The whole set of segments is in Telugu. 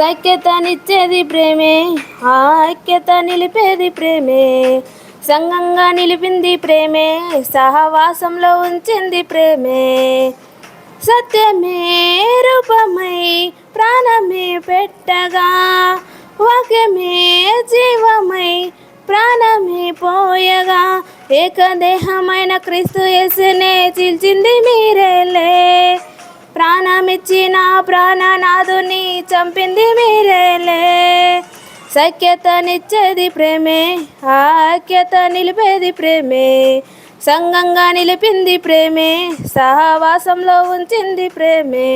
సఖ్యతనిచ్చేది ప్రేమే ఆ ఐక్యత నిలిపేది ప్రేమే సంగంగా నిలిపింది ప్రేమే సహవాసంలో ఉంచింది ప్రేమే. సత్యమే రూపమై ప్రాణమే పెట్టగా వాక్యమే జీవమై ప్రాణమే పోయగా ఏకదేహమైన క్రీస్తు యేసునే చిల్చింది మీరేలే ప్రాణమిచ్చిన ప్రాణనాథుని చంపింది మీరేలే. సఖ్యతనిచ్చేది ప్రేమే ఆఖ్యత నిలిపేది ప్రేమే సంగంగా నిలిపింది ప్రేమే సహవాసంలో ఉంచింది ప్రేమే.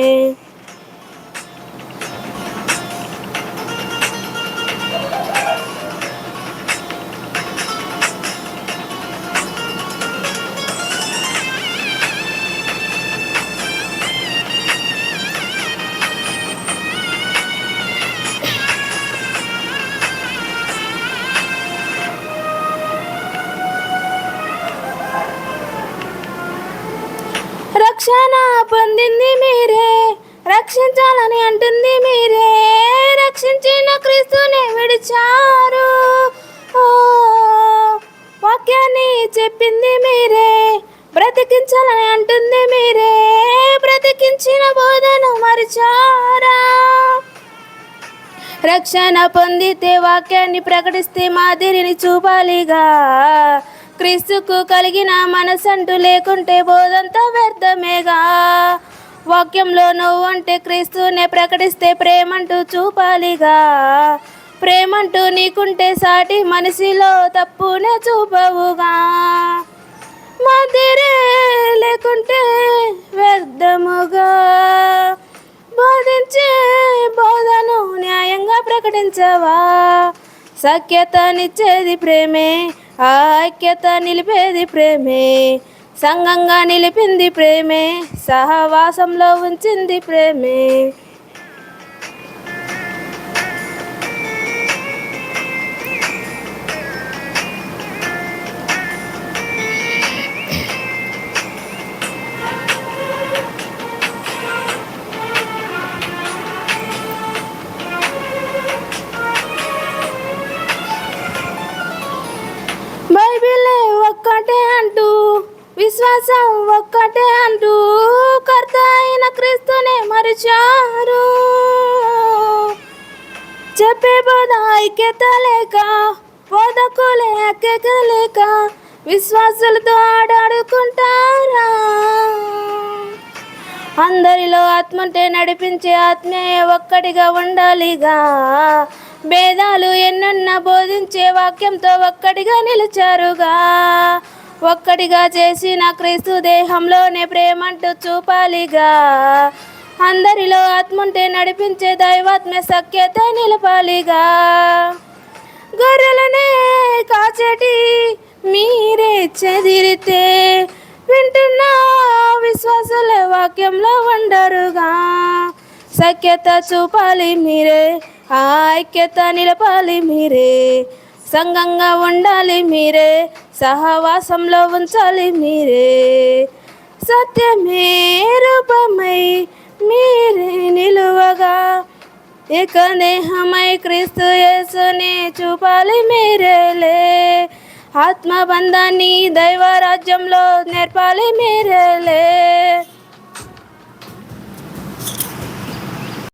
రక్షణ పొందింది మీరే. రక్షించాలని అంటుంది మీరే. రక్షించిన క్రీస్తుని విడిచారు. ఓ వాక్యాన్ని చెప్పింది మీరే. బ్రతికించాలని అంటుంది మీరే. బ్రతికించిన బోధను మరిచారా? రక్షణ పొందితే వాక్యాన్ని ప్రకటిస్తే మాదిరిని చూపాలిగా. క్రీస్తుకు కలిగిన మనసంటూ లేకుంటే బోధంతా వ్యర్థమేగా. వాక్యంలో నువ్వు అంటే క్రీస్తునే ప్రకటిస్తే ప్రేమంటూ చూపాలిగా. ప్రేమంటూ నీకుంటే సాటి మనిషిలో తప్పునే చూపవుగా. మాదిరే లేకుంటే వ్యర్థముగా. బోధించే బోధను న్యాయంగా ప్రకటించవా. సఖ్యతనిచ్చేది ప్రేమే ఆ ఐక్యత నిలిపేది ప్రేమే సంగంగా నిలిపింది ప్రేమే సహవాసంలో ఉంచింది ప్రేమే. విశ్వాసం ఒక్కటే అంటూ కర్త అయిన క్రీస్తునే మరిచారు. చెప్పే బోధ ఐక్యత లేక బోధకులే ఐక్యత లేక విశ్వాసులతో ఆడాడుకుంటారా? అందరిలో ఆత్మంటే నడిపించే ఆత్మీయ ఒక్కటిగా ఉండాలిగా. భేదాలు ఎన్నున్నా బోధించే వాక్యంతో ఒక్కటిగా నిలిచారుగా. ఒక్కటిగా చేసిన క్రీస్తు దేహంలోనే ప్రేమంటూ చూపాలిగా. అందరిలో ఆత్ముంటే నడిపించే దైవాత్మ సఖ్యత నిలపాలిగా. గొర్రెలనే కాచేటి మీరే చెదిరితే వింటున్న విశ్వాసుల వాక్యంలో ఉండరుగా సఖ్యత చూపాలి మీరే ఆ ఐక్యత నిలపాలి మీరే సంఘంగా ఉండాలి మీరే సహవాసంలో ఉంచాలి మీరే. సత్యమే రూపమై మీరే నిలువగా. ఇక నేహమై క్రీస్తు యేసుని చూపాలి మీరేలే. ఆత్మబంధాన్ని దైవ రాజ్యంలో నేర్పాలి మీరేలే.